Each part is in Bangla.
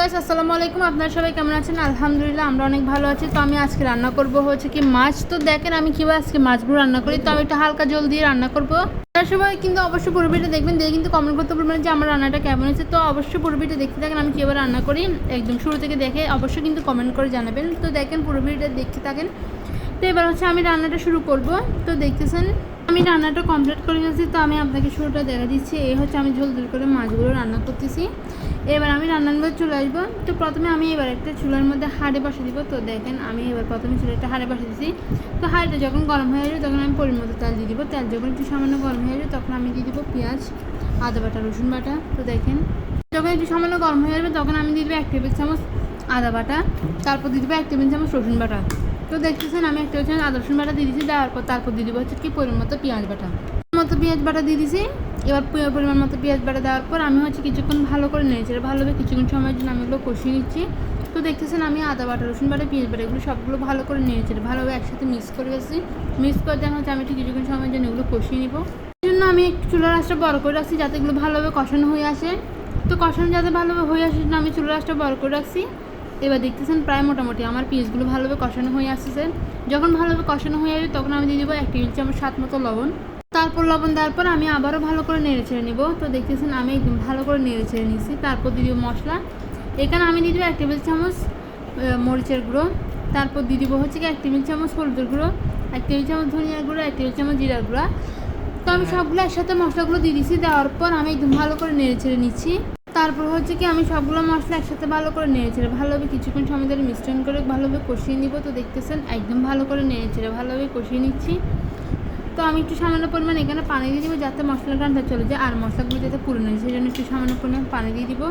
গাইস আসসালামু আলাইকুম। আপনারা সবাই কেমন আছেন? আলহামদুলিল্লাহ, আমরা অনেক ভালো আছি। তো আমি আজকে রান্না করব হচ্ছে কি মাছ। তো দেখেন আমি কীভাবে আজকে মাছগুলো রান্না করি। তো আমি একটু হালকা জল দিয়ে রান্না করব। তার সবাই কিন্তু অবশ্যই পুরোপিটা দেখবেন, দেখে কিন্তু কমেন্ট করতে পারবেন যে আমার রান্নাটা কেমন হয়েছে। তো অবশ্যই পুরোপিটা দেখতে থাকেন, আমি কীভাবে রান্না করি। একদম শুরু থেকে দেখে অবশ্যই কিন্তু কমেন্ট করে জানাবেন। তো দেখেন পুরোপিটা দেখতে থাকেন। তো এবার হচ্ছে আমি রান্নাটা শুরু করব। তো দেখতেছেন আমি রান্নাটা কমপ্লিট করে গেছি তো আমি আপনাকে শুরুটা দেখা দিচ্ছি। এই হচ্ছে আমি ঝোল ঝোল করে মাছগুলো রান্না করতেছি। এবার আমি রান্নার মধ্যে চলে আসব। তো প্রথমে আমি এবার একটা চুলার মধ্যে হাড়ে বসে দিব। তো দেখেন আমি এবার প্রথমে চুলা একটা হাড়ে বসে দিচ্ছি তো হাঁড়িটা যখন গরম হয়ে যাবে তখন আমি পরিমতো তেল দিয়ে দিব। তেল যখন একটু সামান্য গরম হয়ে যাবে তখন আমি দিয়ে দিব পেঁয়াজ, আদা বাটা, রসুন বাটা। তো দেখেন, যখন একটু সামান্য গরম হয়ে যাবে তখন আমি দিয়ে দেবো এক টেবিল চামচ আদা বাটা। তারপর দিয়ে দেবো এক টেবিল চামচ রসুন বাটা। তো দেখতেছেন, আমি একটা হচ্ছে আদা রসুন বাটা দিয়ে দিচ্ছি দেওয়ার পর তারপর দিয়ে দিব হচ্ছে কি পরিমাণ মতো পেঁয়াজ বাটা। মতো পেঁয়াজ বাটা দিয়ে দিছি, এবার পরিমাণ মতো পেঁয়াজ বাটা দেওয়ার পর আমি হচ্ছে কিছুক্ষণ ভালো করে নিয়েছি ভালোভাবে কিছুক্ষণ সময়ের জন্য আমি এগুলো কষিয়ে নিচ্ছি। তো দেখতেছেন, আমি আদা বাটা, রসুন বাটা, পেঁয়াজ বাটা এগুলো সবগুলো ভালো করে নিয়েছি ভালোভাবে একসাথে মিক্স করে গেছি মিক্স করে দেওয়া হচ্ছে আমি একটু কিছুক্ষণ সময়ের জন্য এগুলো কষিয়ে নিব। এই জন্য আমি একটু চুলার আঁচটা বড় করে রাখছি যাতে এগুলো ভালোভাবে কষানো হয়ে আসে। তো কষানো যাতে ভালোভাবে হয়ে আসে আমি চুলার আঁচটা বড় করে রাখছি। এবার দেখতেছেন প্রায় মোটামুটি আমার পিসগুলো ভালোভাবে কষানো হয়ে আসতেছে যখন ভালোভাবে কষানো হয়ে যাবে তখন আমি দিয়ে দেবো এক টেবিল চামচ স্বাদ মতো লবণ। তারপর লবণ দেওয়ার পর আমি আবারও ভালো করে নেড়ে ছেড়ে নিব। তো দেখতেছেন আমি একদম ভালো করে নেড়ে ছেড়ে নিচ্ছি তারপর দিয়ে দিব মশলা। এখানে আমি দিয়ে দেবো এক টেবিল চামচ মরিচের গুঁড়ো। তারপর দিয়ে দিব হচ্ছে কি এক টেবিল চামচ হলুদের গুঁড়ো, এক টেবিল চামচ ধনিয়ার গুঁড়ো, এক টেবিল চামচ জিরার গুঁড়া। তো আমি সবগুলো একসাথে মশলাগুলো দিয়ে দিচ্ছি দেওয়ার পর আমি একদম ভালো করে নেড়ে ছেড়ে নিচ্ছি। তারপর হচ্ছে কি আমি সবগুলো মশলা একসাথে ভালো করে নেড়েছিলাম ভালোভাবে কিছুক্ষণ সময় ধরে মিশ্রণ করে ভালোভাবে কষিয়ে নিব। তো দেখতেছেন, একদম ভালো করে নেড়েছিলাম ভালোভাবে কষিয়ে নিচ্ছি। তো আমি একটু সামান্য পরিমাণ এখানে পানি দিয়ে দিব যাতে মশলার গানটা চলে যায়, আর মশলাগুলো যাতে পুরনো সেই জন্য একটু সামান্য পরিমাণ পানি দিয়ে দিব।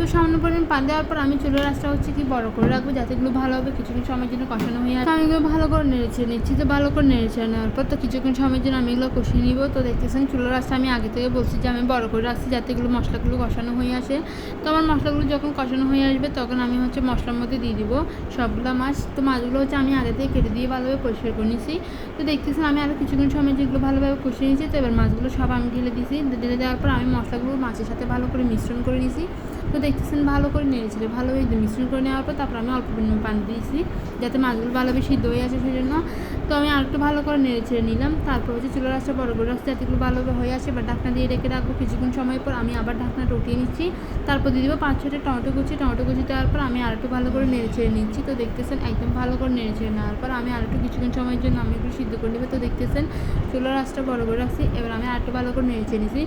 তো সামান্য পরিমাণ পানি দেওয়ার পর আমি চুলের রাস্তা হচ্ছে কি বড় করে রাখব যাতে এগুলো ভালোভাবে কিছুক্ষণ সময়ের জন্য কষানো হয়ে আসে। আমি এগুলো ভালো করে নেড়েছে নিচ্ছি তো ভালো করে নেড়েছে নেওয়ার পর তো কিছুক্ষণ সময়ের জন্য আমি এগুলো কষিয়ে নিব। তো দেখতেছেন চুলের রাস্তা আমি আগে থেকে বলছি যে আমি বড় করে রাখছি যাতে এগুলো মশলাগুলো কষানো হয়ে আসে। তো আমার মশলাগুলো যখন কষানো হয়ে আসবে তখন আমি হচ্ছে মশলার মধ্যে দিয়ে দিব সবগুলো মাছ। তো মাছগুলো হচ্ছে আমি আগে থেকে কেটে দিয়ে ভালোভাবে পরিষ্কার করে নিয়েছি তো দেখতেছেন আমি আরও কিছুক্ষণ সময় যেগুলো ভালোভাবে কষিয়ে নিয়েছি। তো এবার মাছগুলো সব আমি ঢেলে দিয়েছি ঢেলে দেওয়ার পর আমি মশলাগুলো মাছের সাথে ভালো করে মিশ্রণ করে নিয়েছি তো দেখতেছেন, ভালো করে নেড়েছিলে ভালোভাবে মিশ্রণ করে নেওয়ার পর তারপর আমি অল্প পরিমাণ পানি দিয়েছি, যাতে মাছগুলো ভালোভাবে সিদ্ধ হয়ে আসে সেই জন্য তো আমি আরেকটু ভালো করে নেড়ে ছেড়ে নিলাম। তারপর হচ্ছে চুলার রাস্তা বড় করে রাস্তা যাতে এগুলো ভালোভাবে হয়ে আসে। বা ঢাকনা দিয়ে রেখে রাখব কিছুক্ষণ সময় পর। আমি আবার ঢাকনাটা উঠিয়ে নিচ্ছি। তারপর দিয়ে দেবো পাঁচ ছটা টমেটো কুচি। টমেটো কুচি দেওয়ার পর আমি আরেকটু ভালো করে নেড়ে ছেড়ে নিচ্ছি। তো দেখতেছেন একদম ভালো করে নেড়ে ছেড়ে নেওয়ার পর আমি আরেকটু কিছুক্ষণ সময়ের জন্য আমি একটু সিদ্ধ করে নেব। তো দেখতেছেন চুলার রাস্তা বড় করে রাখছি। এবার আমি আরেকটু ভালো করে নেড়ে ছেড়ে নিচ্ছি।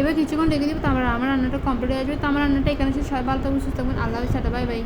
এবার কিছুক্ষণ রেখে দেবো। তারপর আমার রান্নাটা কমপ্লিট হয়ে আসবে। তো আমার রান্নাটা এখানে সবাই ভালো থাকবেন, সুস্থ থাকবেন। আল্লাহ সাটা বাই বাই।